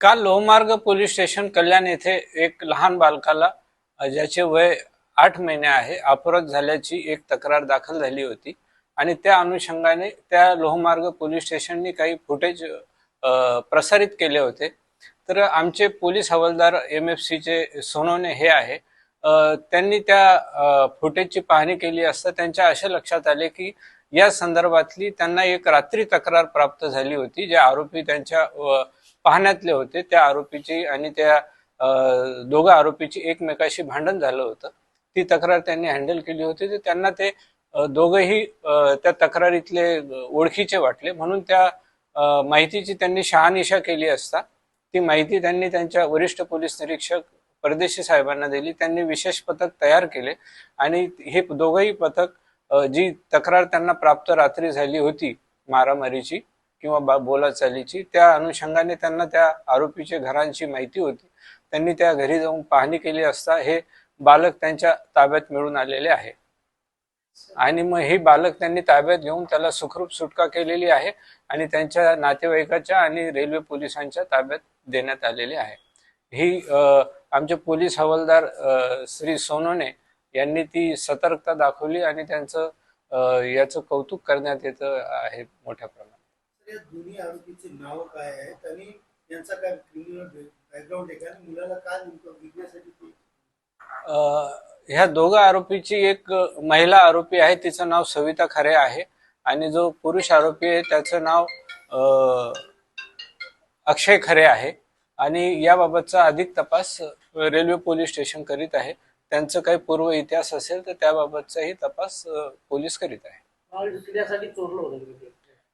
काल लोहमार्ग police station कल्याण येथे एक लहान बालकाला ज्याचे वय आठ महिने आहे अपराध झाल्याची एक तक्रार दाखल झाली होती. आणि त्या अनुषंगाने त्या लोहमार्ग पोलीस स्टेशनने काही फुटेज प्रसारित केले होते. तर आमचे पोलीस हवालदार एम एफ सीचे सोनवणे हे आहे. त्यांनी त्या फुटेजची पाहणी केली असता त्यांच्या असे लक्षात आले की या संदर्भातली त्यांना एक रात्री तक्रार प्राप्त झाली होती जे आरोपी त्यांच्या पाहण्यातले होते. त्या आरोपीची आणि त्या दोघं दोघा आरोपीची एकमेकाशी भांडण झालं होतं. ती तक्रार त्यांनी हँडल केली होती. तर त्यांना ते दोघंही त्या तक्रारीतले ओळखीचे वाटले. म्हणून त्या माहितीची त्यांनी शहानिशा केली असता. ती माहिती त्यांनी त्यांच्या वरिष्ठ पोलीस निरीक्षक परदेशी साहेबांना दिली. त्यांनी विशेष पथक तयार केले. आणि हे दोघंही पथक जी तक्रार त्यांना प्राप्त रात्री झाली होती मारामारीची किंवा बा- बोलाचालीची त्या अनुषंगाने त्यांना त्या आरोपीच्या घरांची माहिती होती. त्यांनी त्या घरी जाऊन पाहणी केली असता हे बालक त्यांच्या ताब्यात मिळून आलेले आहे. आणि मग हे बालक त्यांनी ताब्यात घेऊन त्याला सुखरूप सुटका केलेली आहे आणि त्यांच्या नातेवाईकाच्या आणि रेल्वे पोलिसांच्या ताब्यात देण्यात आलेले आहे. ही आमचे पोलीस हवालदार श्री सोनोने यांनी ती सतर्कता दाखवली आणि त्यांचं याचं कौतुक करण्यात येतं आहे मोठ्या प्रमाणात. तर या दोन्ही आरोपीचे नाव काय आहेत आणि यांचा काय क्रिमिनल बॅकग्राऊंड आहे का? आणि मुलाला काय नेमकं विकण्यासाठी ते ह्या दोघं आरोपीची एक महिला आरोपी आहे. तिचं नाव सविता खरे आहे. आणि जो पुरुष आरोपी आहे त्याचं नाव अ, अक्षय खरे आहे. आणि याबाबतचा अधिक तपास रेल्वे पोलीस स्टेशन करीत आहे. त्यांचं काही पूर्व इतिहास असेल तर त्याबाबतचाही तपास अ, पोलीस करीत आहे. माल विकण्यासाठी चोरलं होतं मी ते.